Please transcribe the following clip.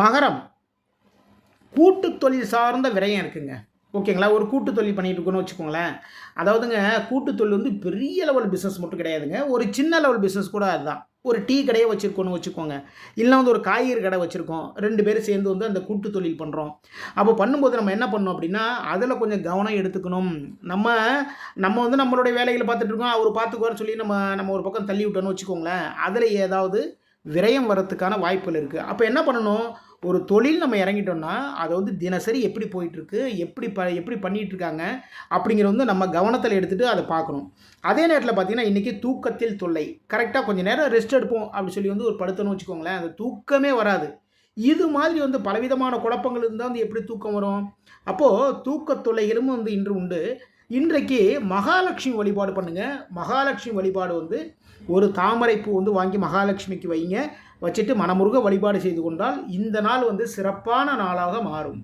மகரம். கூட்டு தொழில் சார்ந்த விரயம் இருக்குங்க. ஓகேங்களா? ஒரு கூட்டு தொழில் பண்ணிட்டு இருக்கோன்னு வச்சுக்கோங்களேன். அதாவதுங்க கூட்டு தொழில் வந்து பெரிய லெவல் பிஸ்னஸ் மட்டும் கிடையாதுங்க. ஒரு சின்ன லெவல் பிஸ்னஸ் கூட அதுதான். ஒரு டீ கடையை வச்சுருக்கோன்னு வச்சுக்கோங்க. இல்லை வந்து ஒரு காய்கறி கடை வச்சுருக்கோம். ரெண்டு பேரும் சேர்ந்து வந்து அந்த கூட்டு தொழில் பண்ணுறோம் அப்போ பண்ணும்போது நம்ம என்ன பண்ணோம் அப்படின்னா அதில் கொஞ்சம் கவனம் எடுத்துக்கணும். நம்ம நம்ம வந்து நம்மளுடைய வேலைகளை பார்த்துட்ருக்கோம் அவர் பார்த்துக்குவார்னு சொல்லி நம்ம நம்ம ஒரு பக்கம் தள்ளி விட்டோன்னு வச்சுக்கோங்களேன். அதில் ஏதாவது விரயம் வரத்துக்கான வாய்ப்புகள் இருக்குது அப்போ என்ன பண்ணணும்? ஒரு தொழில் நம்ம இறங்கிட்டோம்னா அதை வந்து தினசரி எப்படி போயிட்டுருக்கு? எப்படி ப எப்படி பண்ணிகிட்டு இருக்காங்க அப்படிங்கிற வந்து நம்ம கவனத்தில் எடுத்துகிட்டு அதை பார்க்கணும். அதே நேரத்தில் பார்த்தீங்கன்னா இன்றைக்கி தூக்கத்தில் தொல்லை. கரெக்டாக கொஞ்சம் நேரம் ரெஸ்ட் எடுப்போம் அப்படி சொல்லி வந்து ஒரு படுத்தணும்னு வச்சுக்கோங்களேன் அந்த தூக்கமே வராது. இது மாதிரி வந்து பலவிதமான குழப்பங்கள் இருந்தால் வந்து எப்படி தூக்கம் வரும்? அப்போது தூக்கத் தொல்லைகளும் வந்து இன்று உண்டு. இன்றைக்கு மகாலட்சுமி வழிபாடு பண்ணுங்கள் மகாலட்சுமி வழிபாடு வந்து ஒரு தாமரை பூ வந்து வாங்கி மகாலட்சுமிக்கு வைங்க. வச்சுட்டு மனமுருக வழிபாடு செய்து கொண்டால் இந்த நாள் வந்து சிறப்பான நாளாக மாறும்.